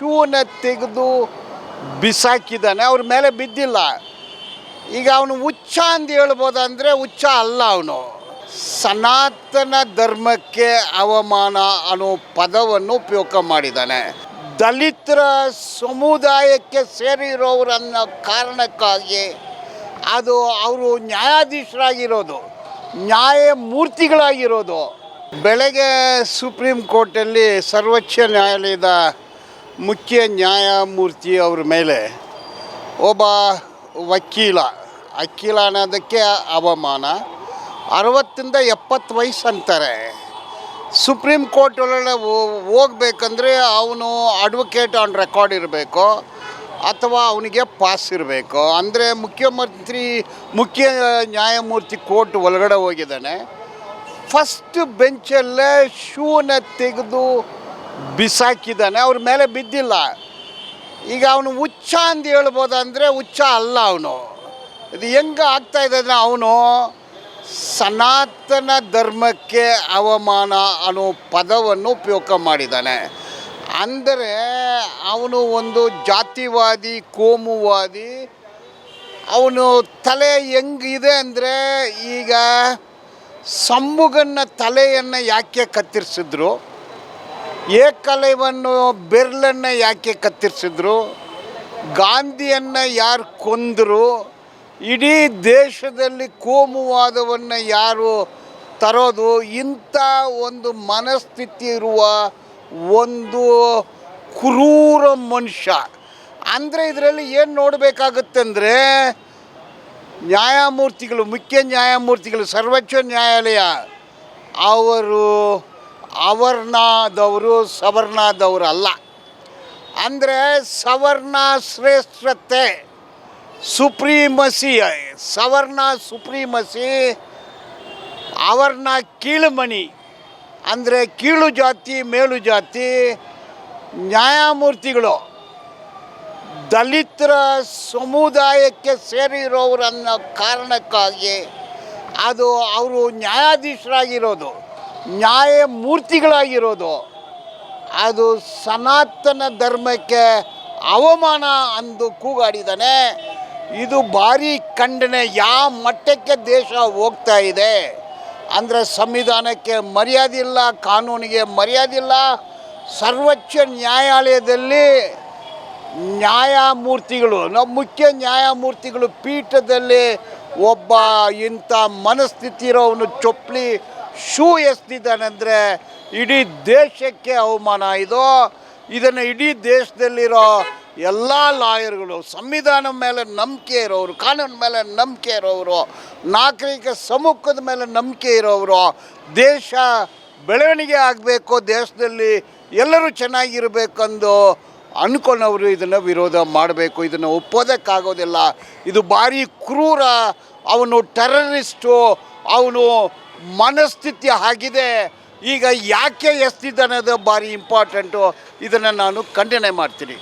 ಶೂನ ತೆಗೆದು ಬಿಸಾಕಿದ್ದಾನೆ. ಅವ್ರ ಮೇಲೆ ಬಿದ್ದಿಲ್ಲ. ಈಗ ಅವನು ಹುಚ್ಚ ಅಂತ ಹೇಳ್ಬೋದಂದರೆ ಹುಚ್ಚ ಅಲ್ಲ ಅವನು. ಸನಾತನ ಧರ್ಮಕ್ಕೆ ಅವಮಾನ ಅನ್ನೋ ಪದವನ್ನು ಉಪಯೋಗ ಮಾಡಿದ್ದಾನೆ. ದಲಿತರ ಸಮುದಾಯಕ್ಕೆ ಸೇರಿರೋರನ್ನ ಕಾರಣಕ್ಕಾಗಿ ಅದು ಅವರು ನ್ಯಾಯಾಧೀಶರಾಗಿರೋದು, ನ್ಯಾಯಮೂರ್ತಿಗಳಾಗಿರೋದು. ಬೆಳಗ್ಗೆ ಸುಪ್ರೀಂ ಕೋರ್ಟಲ್ಲಿ ಸರ್ವೋಚ್ಚ ನ್ಯಾಯಾಲಯದ ಮುಖ್ಯ ನ್ಯಾಯಮೂರ್ತಿ ಅವ್ರ ಮೇಲೆ ಒಬ್ಬ ವಕೀಲ ವಕೀಲ ಅನ್ನೋದಕ್ಕೆ ಅವಮಾನ, ಅರವತ್ತಿಂದ ಎಪ್ಪತ್ತು ವಯಸ್ಸು ಅಂತಾರೆ ಸುಪ್ರೀಂ ಕೋರ್ಟ್ ಒಳಗಡೆ ಹೋಗ್ಬೇಕಂದ್ರೆ ಅವನು ಅಡ್ವೊಕೇಟ್ ಆನ್ ರೆಕಾರ್ಡ್ ಇರಬೇಕು, ಅಥವಾ ಅವನಿಗೆ ಪಾಸ್ ಇರಬೇಕು. ಅಂದರೆ ಮುಖ್ಯಮಂತ್ರಿ, ಮುಖ್ಯ ನ್ಯಾಯಮೂರ್ತಿ ಕೋರ್ಟ್ ಒಳಗಡೆ ಹೋಗಿದ್ದಾನೆ. ಫಸ್ಟ್ ಬೆಂಚಲ್ಲೇ ಶೂನ ತೆಗೆದು ಬಿಸಾಕಿದ್ದಾನೆ, ಅವ್ರ ಮೇಲೆ ಬಿದ್ದಿಲ್ಲ. ಈಗ ಅವನು ಹುಚ್ಚ ಅಂತ ಹೇಳ್ಬೋದಂದರೆ ಹುಚ್ಚ ಅಲ್ಲ ಅವನು. ಇದು ಹೆಂಗೆ ಆಗ್ತಾ ಇದೆ ಅಂದರೆ ಅವನು ಸನಾತನ ಧರ್ಮಕ್ಕೆ ಅವಮಾನ ಅನ್ನೋ ಪದವನ್ನು ಉಪಯೋಗ ಮಾಡಿದ್ದಾನೆ. ಅಂದರೆ ಅವನು ಒಂದು ಜಾತಿವಾದಿ, ಕೋಮುವಾದಿ, ಅವನು ತಲೆ ಹೆಂಗಿದೆ ಅಂದರೆ ಈಗ ಸಂಬುಗನ್ನ ತಲೆಯನ್ನು ಯಾಕೆ ಕತ್ತರಿಸಿದ್ರು? ಏಕಲವನ್ನು ಬೆರ್ಲನ್ನು ಯಾಕೆ ಕತ್ತರಿಸಿದ್ರು? ಗಾಂಧಿಯನ್ನು ಯಾರು ಕೊಂದರು? ಇಡೀ ದೇಶದಲ್ಲಿ ಕೋಮುವಾದವನ್ನು ಯಾರು ತರೋದು? ಇಂಥ ಒಂದು ಮನಸ್ಥಿತಿ ಇರುವ ಒಂದು ಕ್ರೂರ ಮನುಷ್ಯ. ಅಂದರೆ ಇದರಲ್ಲಿ ಏನು ನೋಡಬೇಕಾಗುತ್ತಂದರೆ ನ್ಯಾಯಮೂರ್ತಿಗಳು, ಮುಖ್ಯ ನ್ಯಾಯಮೂರ್ತಿಗಳು, ಸರ್ವೋಚ್ಚ ನ್ಯಾಯಾಲಯ, ಅವರು ಅವರ್ಣದವರು ಸವರ್ಣದವರು ಅಲ್ಲ. ಅಂದರೆ ಸವರ್ಣ ಶ್ರೇಷ್ಠತೆ, ಸುಪ್ರೀಮಸಿ, ಸವರ್ಣ ಸುಪ್ರೀಮಸಿ, ಅವರ್ಣ ಕೀಳುಮಣಿ, ಅಂದರೆ ಕೀಳು ಜಾತಿ, ಮೇಲು ಜಾತಿ, ನ್ಯಾಯಮೂರ್ತಿಗಳು, ದಲಿತರ ಸಮುದಾಯಕ್ಕೆ ಸೇರಿರೋರನ್ನ ಕಾರಣಕ್ಕಾಗಿ ಅದು ಅವರು ನ್ಯಾಯಾಧೀಶರಾಗಿರೋದು. ನ್ಯಾಯಮೂರ್ತಿಗಳಾಗಿರೋದು. ಅದು ಸನಾತನ ಧರ್ಮಕ್ಕೆ ಅವಮಾನ ಅಂದು ಕೂಗಾಡಿದ್ದಾನೆ. ಇದು ಭಾರಿ ಖಂಡನೆ, ಯಾವ ಮಟ್ಟಕ್ಕೆ ದೇಶ ಹೋಗ್ತಾ ಇದೆ. ಅಂದರೆ ಸಂವಿಧಾನಕ್ಕೆ ಮರ್ಯಾದಿಲ್ಲ ಕಾನೂನಿಗೆ ಮರ್ಯಾದಿಲ್ಲ ಸರ್ವೋಚ್ಚ ನ್ಯಾಯಾಲಯದಲ್ಲಿ ನ್ಯಾಯಮೂರ್ತಿಗಳು ನಮ್ಮ ಮುಖ್ಯ ನ್ಯಾಯಮೂರ್ತಿಗಳು ಪೀಠದಲ್ಲಿ ಒಬ್ಬ ಇಂಥ ಮನಸ್ಥಿತಿ ಇರೋವನು ಚೊಪ್ಲಿ ಶೂ ಎಸ್ತಿದ್ದಾನೆಂದರೆ ಇಡೀ ದೇಶಕ್ಕೆ ಅವಮಾನ. ಇದು, ಇದನ್ನು ಇಡೀ ದೇಶದಲ್ಲಿರೋ ಎಲ್ಲ ಲಾಯರ್ಗಳು, ಸಂವಿಧಾನ ಮೇಲೆ ನಂಬಿಕೆ ಇರೋರು ಕಾನೂನು ಮೇಲೆ ನಂಬಿಕೆ ಇರೋರು ನಾಗರಿಕ ಸಮ್ಮುಖದ ಮೇಲೆ ನಂಬಿಕೆ ಇರೋರು ದೇಶ ಬೆಳವಣಿಗೆ ಆಗಬೇಕು, ದೇಶದಲ್ಲಿ ಎಲ್ಲರೂ ಚೆನ್ನಾಗಿರಬೇಕಂದು ಅಂದ್ಕೊಂಡವರು ಇದನ್ನು ವಿರೋಧ ಮಾಡಬೇಕು, ಇದನ್ನು ಒಪ್ಪೋದಕ್ಕಾಗೋದಿಲ್ಲ. ಇದು ಭಾರಿ ಕ್ರೂರ, ಅವನು ಟೆರರಿಸ್ಟು ಅವನು ಮನಸ್ಥಿತಿ ಆಗಿದೆ. ಈಗ ಯಾಕೆ ಎಸ್ತಿದ್ದಾನೆ ಅದು ಭಾರಿ ಇಂಪಾರ್ಟೆಂಟು ಇದನ್ನು ನಾನು ಖಂಡನೆ ಮಾಡ್ತೀನಿ.